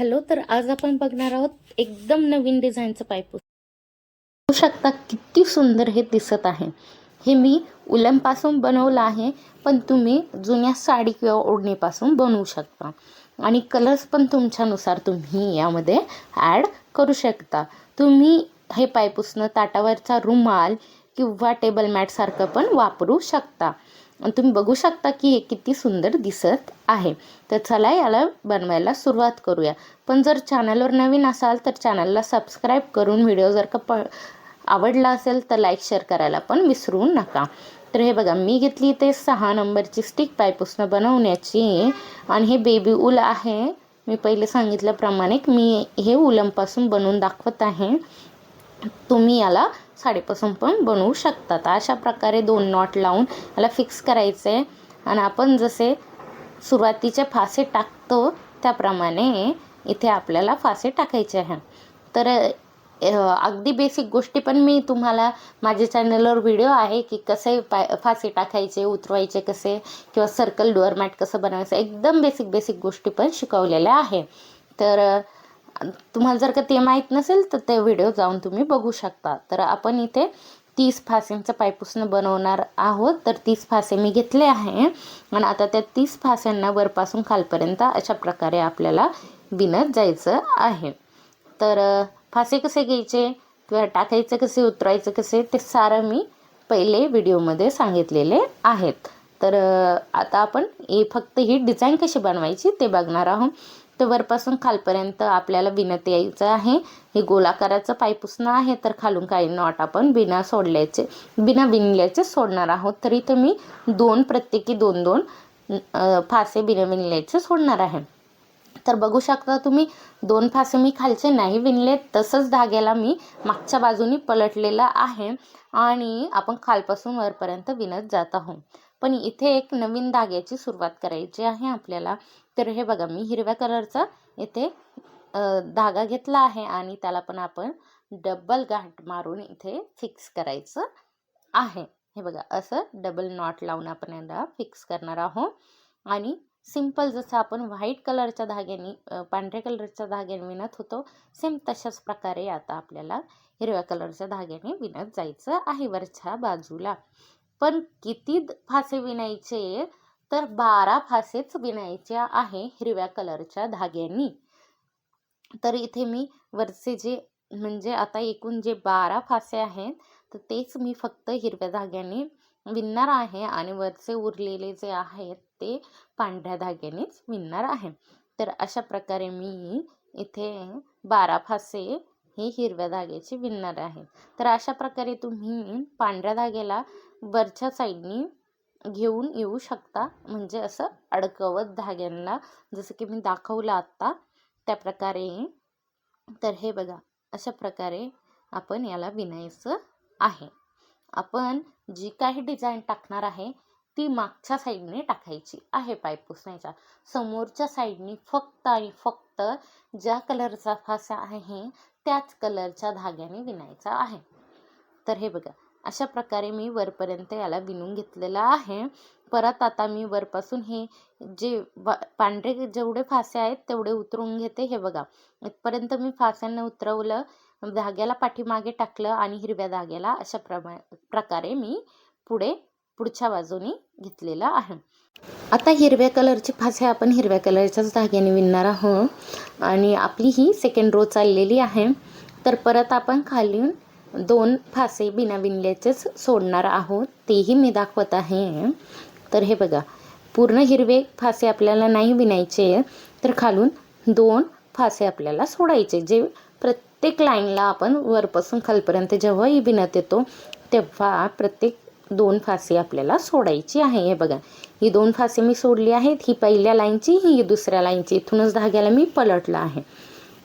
Hello तर आज आपण बघणार आहोत एकदम नवीन डिझाईनचं पायपूस बघू शकता किती सुंदर हे दिसत आहे. हे मी उलमपासून बनवलं आहे पण तुम्ही जुन्या साडी किंवा ओढणीपासून बनवू शकता. आणि कलर्स पण तुमच्यानुसार तुम्ही यामध्ये ॲड करू शकता. तुम्ही हे पायपुसणं ताटावरचा रुमाल किंवा टेबल मॅटसारखं पण वापरू शकता. तुम्ही बघू शकता की हे किती सुंदर दिसत आहे. तर चला याला बनवायला सुरुवात करूया. पण जर चॅनलवर नवीन असाल तर चॅनलला सबस्क्राईब करून व्हिडिओ जर का प आवडला असेल तर लाईक शेअर करायला पण विसरू नका. तर हे बघा मी घेतली ते सहा नंबरची स्टिक पायपुसणं बनवण्याची. आणि हे बेबी उल आहे. मी पहिले सांगितल्याप्रमाणे मी हे उलमपासून बनवून दाखवत आहे. तुम्ही याला साडीपासून पण बनवू शकता तर अशा प्रकारे दोन नॉट लावून याला फिक्स करायचं. आहे आणि आपण जसे सुरुवातीचे फासे टाकतो त्याप्रमाणे इथे आपल्याला फासे टाकायचे आहे. तर अगदी बेसिक गोष्टी पण मी तुम्हाला माझ्या चॅनलवर व्हिडिओ आहे की कसे पाय फासे टाकायचे उतरवायचे कसे किंवा सर्कल डोअरमॅट कसं बनवायचं एकदम बेसिक बेसिक गोष्टी पण शिकवलेल्या आहे. तर तुम्हाला जर का ते माहीत नसेल तर ते व्हिडिओ जाऊन तुम्ही बघू शकता. तर आपण इथे तीस फासेंचं पायपुसणं बनवणार आहोत. तर तीस फासे मी घेतले आहे. आणि आता त्या तीस फास्यांना वरपासून खालपर्यंत अशा प्रकारे आपल्याला विणत जायचं आहे. तर फासे कसे घ्यायचे? किंवा टाकायचे कसे? उतरायचे कसे? ते सारं मी पहिले व्हिडिओमध्ये सांगितलेले आहेत. तर आता आपण हे फक्त ही डिझाईन कशी बनवायची ते बघणार आहोत. तर वरपासून खालपर्यंत आपल्याला विणत यायचं आहे. हे गोलाकाराचं पायपुसणं आहे तर खालून काही नॉट आपण बिना सोडल्याचे बिना विणल्याचे सोडणार आहोत. तर इथं मी दोन प्रत्येकी दोन दोन फासे बिना विणल्याचे सोडणार आहे. तर बघू शकता तुम्ही दोन फासे मी खालचे नाही विणले तसंच धाग्याला मी मागच्या बाजूनी पलटलेला आहे. आणि आपण खालपासून वरपर्यंत विणत जात आहोत. पण इथे एक नवीन धाग्याची सुरुवात करायची आहे आपल्याला. तर हे बघा मी हिरव्या कलरचा इथे धागा घेतला आहे आणि त्याला पण आपण डबल गाठ मारून इथे फिक्स करायचं आहे. हे बघा असं डबल नॉट लावून आपण याला फिक्स करणार आहोत. आणि सिंपल जसं आपण व्हाईट कलरच्या धाग्याने पांढऱ्या कलरच्या धाग्याने विणत होतो सेम तशाच प्रकारे आता आपल्याला हिरव्या कलरच्या धाग्याने विणत जायचं आहे वरच्या बाजूला. पण किती फासे विणायचे? तर बारा फासेच विणायचे आहे हिरव्या कलरच्या धाग्यांनी. तर इथे मी वरचे जे म्हणजे आता एकूण जे बारा फासे आहेत तर तेच मी फक्त हिरव्या धाग्याने विणणार आहे आणि वरचे उरलेले जे आहेत ते पांढऱ्या धाग्यानेच विणणार आहे. तर अशा प्रकारे मी इथे बारा फासे हे हिरव्या धाग्याचे विणणार आहे. तर अशा प्रकारे तुम्ही पांढऱ्या धाग्याला वरच्या साईडनी घेऊन येऊ शकता. म्हणजे असं अडकवत धाग्यांना. जसं की मी दाखवलं आत्ता त्या प्रकारे. तर हे बघा अशा प्रकारे आपण याला विणायचं आहे. आपण जी काही डिझाईन टाकणार आहे ती मागच्या साईडने टाकायची आहे पाईप पुसण्याच्या. समोरच्या साईडने फक्त आणि फक्त ज्या कलरचा फासा आहे त्याच कलरच्या धाग्याने विणायचा आहे. तर हे बघा अशा प्रकारे मी वरपर्यंत याला विणून घेतलेलं आहे. परत आता मी वरपासून हे जे पांढरे जेवढे फासे आहेत तेवढे उतरून घेते. हे बघा इथपर्यंत मी फास्यांना उतरवलं धाग्याला पाठीमागे टाकलं आणि हिरव्या धाग्याला अशा प्रमा प्रकारे मी पुढे पुढच्या बाजूने घेतलेलं आहे. आता हिरव्या कलरचे फासे आपण हिरव्या कलरच्याच धाग्याने विणणार आहोत. आणि आपली ही सेकंड रो चाललेली आहे. तर परत आपण खाली दोन फासे बिना विणल्याचेच सोडणार आहोत. तेही मी दाखवत आहे. तर हे बघा पूर्ण हिरवे फासे आपल्याला नाही विणायचे तर खालून दोन फासे आपल्याला सोडायचे. जे प्रत्येक लाईनला आपण वरपासून खालपर्यंत जेव्हाही विणत येतो तेव्हा प्रत्येक दोन फासे आपल्याला सोडायची आहे. हे बघा ही दोन फासे मी सोडली आहेत. ही पहिल्या लाईनची ही दुसऱ्या लाईनची. इथूनच धाग्याला मी पलटलं आहे.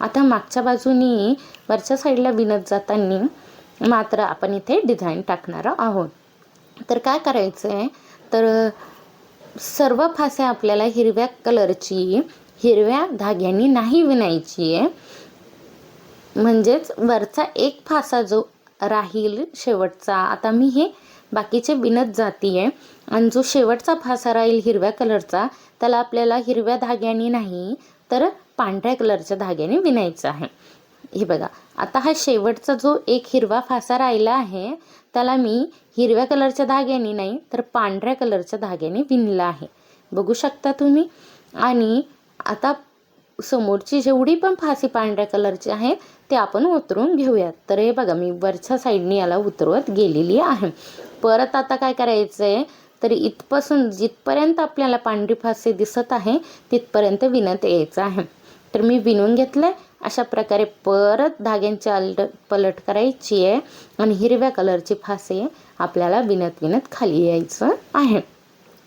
आता मागच्या बाजूनी वरच्या साईडला विणत जाताना मात्र आपण इथे डिझाईन टाकणार आहोत. तर काय करायचं आहे तर सर्व फासे आपल्याला हिरव्या कलरची हिरव्या धाग्यांनी नाही विणायची आहे. म्हणजेच वरचा एक फासा जो राहील शेवटचा आता मी हे बाकीचे विणत जाती आहे आणि जो शेवटचा फासा राहील हिरव्या कलरचा त्याला आपल्याला हिरव्या धाग्याने नाही तर पांढऱ्या कलरच्या धाग्याने विणायचं आहे. हे बघा आता हा शेवटचा जो एक हिरवा फासा राहिला आहे त्याला मी हिरव्या कलरच्या धाग्याने नाही तर पांढऱ्या कलरच्या धाग्याने विणला आहे. बघू शकता तुम्ही? आणि आता समोरची जेवढी पण फासी पांढऱ्या कलरची आहे ते आपण उतरून घेऊयात. तर हे बघा मी वरच्या साईडने याला उतरवत गेलेली आहे. परत आता काय करायचं आहे तर इथपासून जिथपर्यंत आपल्याला पांढरी फासी दिसत आहे तिथपर्यंत विणत यायचं आहे. तर मी विणून घेतलं अशा प्रकारे परत धाग्यांची अलट पलट करायची आहे आणि हिरव्या कलरची फासे आपल्याला विणत विणत खाली यायचं आहे.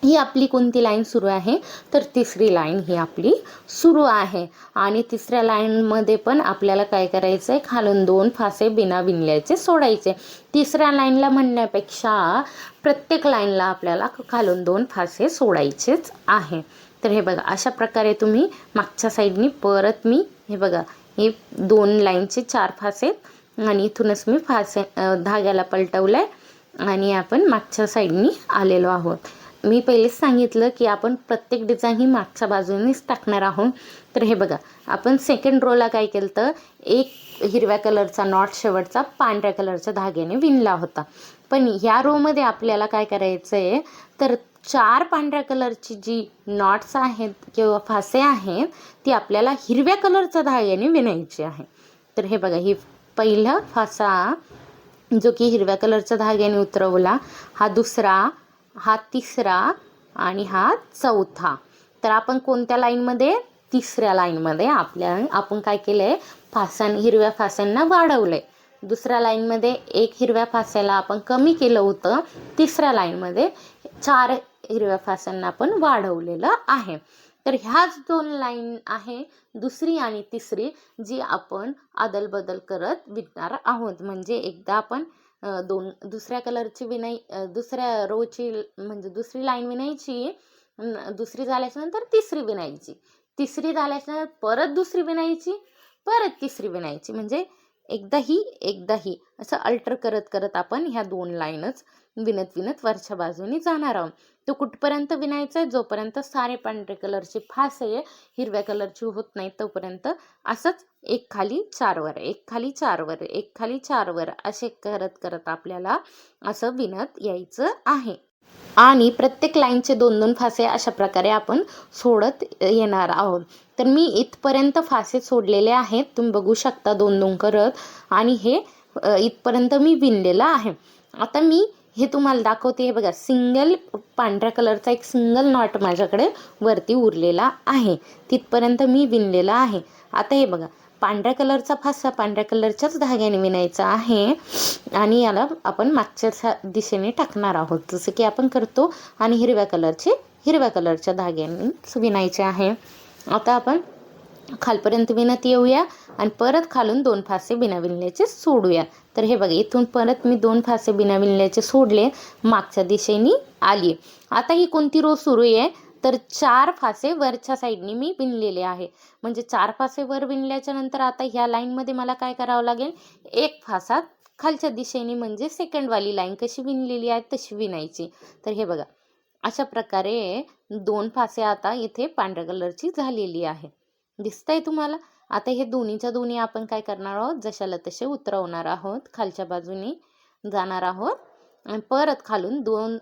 ही आपली कोणती लाईन सुरू आहे? तर तिसरी लाईन ही आपली सुरू आहे. आणि तिसऱ्या लाईनमध्ये पण आपल्याला काय करायचं आहे खालून दोन फासे बिना विणल्याचे सोडायचे. तिसऱ्या लाईनला म्हणण्यापेक्षा प्रत्येक लाईनला आपल्याला खालून दोन फासे सोडायचेच आहे. तर हे बघा अशा प्रकारे तुम्ही मागच्या साईडनी परत मी हे बघा हे दोन लाईनचे चार फासे आणि इथूनच मी फासे धाग्याला पलटवलं आहे आणि आपण मागच्या साईडनी आलेलो आहोत. मी पहिलेच सांगितलं की आपण प्रत्येक डिझाईन ही मागच्या बाजूनेच टाकणार आहोत. तर हे बघा आपण सेकंड रोला काय केलं तर एक हिरव्या कलरचा नॉट शेवटचा पांढऱ्या कलरच्या धाग्याने विणला होता. पण ह्या रोमध्ये आपल्याला काय करायचं आहे तर चार पांढऱ्या कलरची जी नॉट्स आहेत किंवा फासे आहेत ती आपल्याला हिरव्या कलरच्या धाग्याने विणायची आहे. तर हे बघा ही पहिला फासा जो की हिरव्या कलरच्या धाग्याने उतरवला हा दुसरा हा तिसरा आणि हा चौथा. तर आपण कोणत्या लाईनमध्ये? तिसऱ्या लाईनमध्ये आपल्या आपण काय केलं आहे हिरव्या फास्यांना वाढवलं आहे दुसऱ्या लाईनमध्ये एक हिरव्या फास्याला आपण कमी केलं होतं तिसऱ्या लाईनमध्ये चार हिरव्या फासांना आपण वाढवलेलं आहे. तर ह्याच दोन लाईन आहे दुसरी आणि तिसरी जी आपण अदलबदल करत विकणार आहोत. म्हणजे एकदा आपण दोन दुसऱ्या कलरची विणाई दुसऱ्या रोची म्हणजे दुसरी लाईन विणायची दुसरी झाल्याच्यानंतर तिसरी विणायची तिसरी झाल्याच्यानंतर परत दुसरी विणायची परत तिसरी विणायची म्हणजे एकदाही एकदाही असं अल्टर करत करत आपण ह्या दोन लाईनच विणत विणत वरच्या बाजूने जाणार आहोत. तो कुठपर्यंत विणायचा आहे? जोपर्यंत सारे पांढरे कलरची फास आहे हिरव्या कलरची होत नाही तोपर्यंत असंच एक खाली चारवर एक खाली चारवर एक खाली चारवर असे करत करत आपल्याला असं विणत यायचं आहे. आणि प्रत्येक लाईनचे दोन दोन फासे अशा प्रकारे आपण सोडत येणार आहोत. तर मी इथपर्यंत फासे सोडलेले आहेत. तुम्ही बघू शकता दोन दोन करत आणि हे इथपर्यंत मी विणलेलं आहे. आता मी हे तुम्हाला दाखवते. हे बघा सिंगल पांढऱ्या कलरचा एक सिंगल नॉट माझ्याकडे वरती उरलेला आहे. तिथपर्यंत मी विणलेला आहे. आता हे बघा पांढऱ्या कलरचा फासा पांढऱ्या कलरच्याच धाग्याने विणायचा आहे. आणि याला आपण मागच्या दिशेने टाकणार आहोत. जसं की आपण करतो आणि हिरव्या कलरचे हिरव्या कलरच्या धाग्याने विणायचे आहे. आता आपण खालपर्यंत विणत येऊया आणि परत खालून दोन फासे बिना विणल्याचे सोडूया. तर हे बघा इथून परत मी दोन फासे बिना विणल्याचे सोडले मागच्या दिशेने आली आता ही कोणती रो सुरू आहे? तर चार फासे वरच्या साईडने मी विणलेले आहे. म्हणजे चार फासे वर विणल्याच्या नंतर आता ह्या लाईनमध्ये मला काय करावं लागेल? एक फासा खालच्या दिशेने म्हणजे सेकंडवाली लाईन कशी विणलेली आहे तशी विणायची. तर हे बघा. अशा प्रकारे दोन फासे आता इथे पांढऱ्या कलरची झालेली आहे. दिसतंय तुम्हाला? आता हे दोन्हीच्या दोन्ही आपण काय करणार आहोत? जशाला तसे उतरवणार आहोत. खालच्या बाजूने जाणार आहोत. आणि परत खालून दोन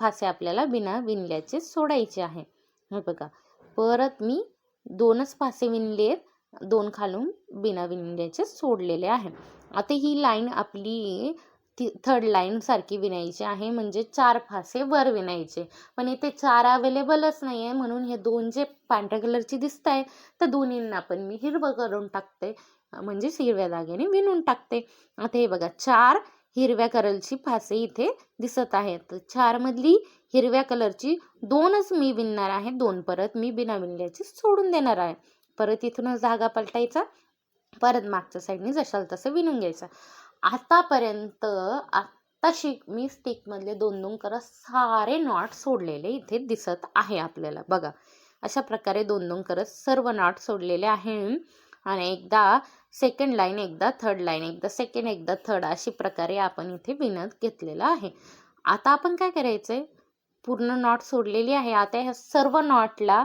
फासे आपल्याला बिना विणल्याचे सोडायचे आहे. हे बघा. परत मी दोनच फासे विणलेत दोन खालून बिना विणल्याचे सोडलेले आहे. आता ही लाईन आपली ती थर्ड लाईन सारखी विणायची आहे. म्हणजे चार फासे वर विणायचे. पण इथे चार अवेलेबलच नाही आहे म्हणून हे दोन जे पांढऱ्या कलरची दिसत आहे तर दोन्हींना पण मी हिरवं करून टाकते. म्हणजेच हिरव्या धाग्याने विणून टाकते. आता हे बघा. चार हिरव्या कलरची फासे इथे दिसत आहेत. चारमधली हिरव्या कलरची दोनच मी विणणार आहे. दोन परत मी बिना विणल्याची सोडून देणार आहे. परत इथूनच जागा पलटायचा. परत मागच्या साईडने जशाल तसं विणून घ्यायचं. आतापर्यंत आत्ताशी मी स्टिकमधले दोन दोन करत सारे नॉट सोडलेले इथे दिसत आहे आपल्याला. बघा अशा प्रकारे दोन दोन करत सर्व नॉट सोडलेले आहे. आणि एकदा सेकंड लाईन एकदा थर्ड लाईन एकदा सेकंड एकदा थर्ड अशी प्रकारे आपण इथे विणत घेतलेलं आहे. आता आपण काय करायचं आहे पूर्ण नॉट सोडलेली आहे. आता ह्या सर्व नॉटला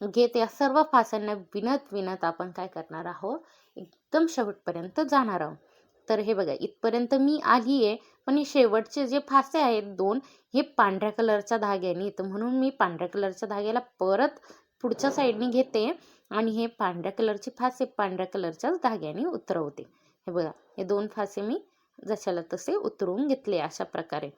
घेत या सर्व फासांना विणत विणत आपण काय करणार आहोत? एकदम शेवटपर्यंत जाणार आहोत. तर हे बघा इथपर्यंत मी आली आहे पण हे शेवटचे जे फासे आहेत दोन हे पांढऱ्या कलरच्या धाग्याने तर म्हणून मी पांढऱ्या कलरच्या धाग्याला परत पुढच्या साईडने घेते आणि हे पांढऱ्या कलरचे फासे पांढऱ्या कलरच्याच धाग्याने उतरवते. हे बघा हे दोन फासे मी जशाला तसे उतरवून घेतले अशा प्रकारे.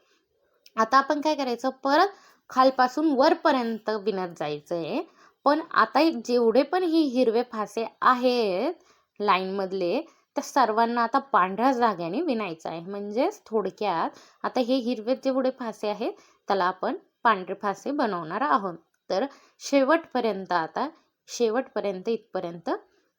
आता आपण काय करायचं? परत खालपासून वरपर्यंत विणत जायचं आहे पण आता जेवढे पण ही हिरवे फासे आहेत लाईनमधले त्या सर्वांना आता पांढऱ्या जाग्याने विणायचं आहे. म्हणजेच थोडक्यात आता हे हिरवे जेवढे फासे आहेत त्याला आपण पांढरे फासे बनवणार आहोत. तर शेवटपर्यंत आता शेवटपर्यंत इथपर्यंत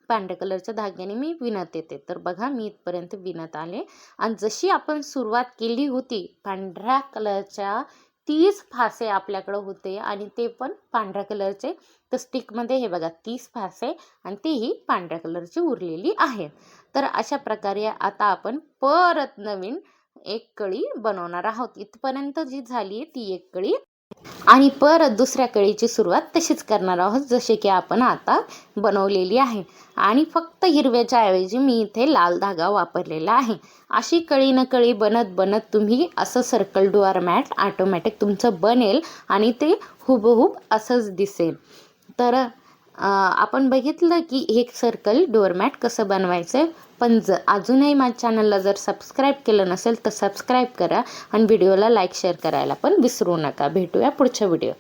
पांढऱ्या कलरच्या धाग्याने मी विणत येते. तर बघा मी इथपर्यंत विणत आले. आणि जशी आपण सुरुवात केली होती पांढऱ्या कलरच्या तीस फासे आपल्याकडं होते आणि ते पण पांढऱ्या कलरचे तर स्टिकमध्ये हे बघा तीस फासे आणि तेही पांढऱ्या कलरची उरलेली आहेत तर अशा प्रकारे आता आपण परत नवीन एक कळी बनवणार आहोत. इथपर्यंत जी झाली ती एक कळी आणि परत दुसऱ्या कळीची सुरुवात तशीच करणार आहोत जसे की आपण आता बनवलेली आहे. आणि फक्त हिरव्याच्या ऐवजी मी इथे लाल धागा वापरलेला आहे. अशी कळी न कळी बनत बनत तुम्ही असं सर्कल डोअर मॅट ऑटोमॅटिक तुमचं बनेल आणि ते हुबहूब असंच दिसेल. तर आपण बघितलं की हे सर्कल डोअरमॅट कसं बनवायचं पण ज अजूनही माझ्या चॅनलला जर सबस्क्राईब केलं नसेल तर सबस्क्राईब करा आणि व्हिडिओला लाईक शेअर करायला पण विसरू नका. भेटूया पुढच्या व्हिडिओ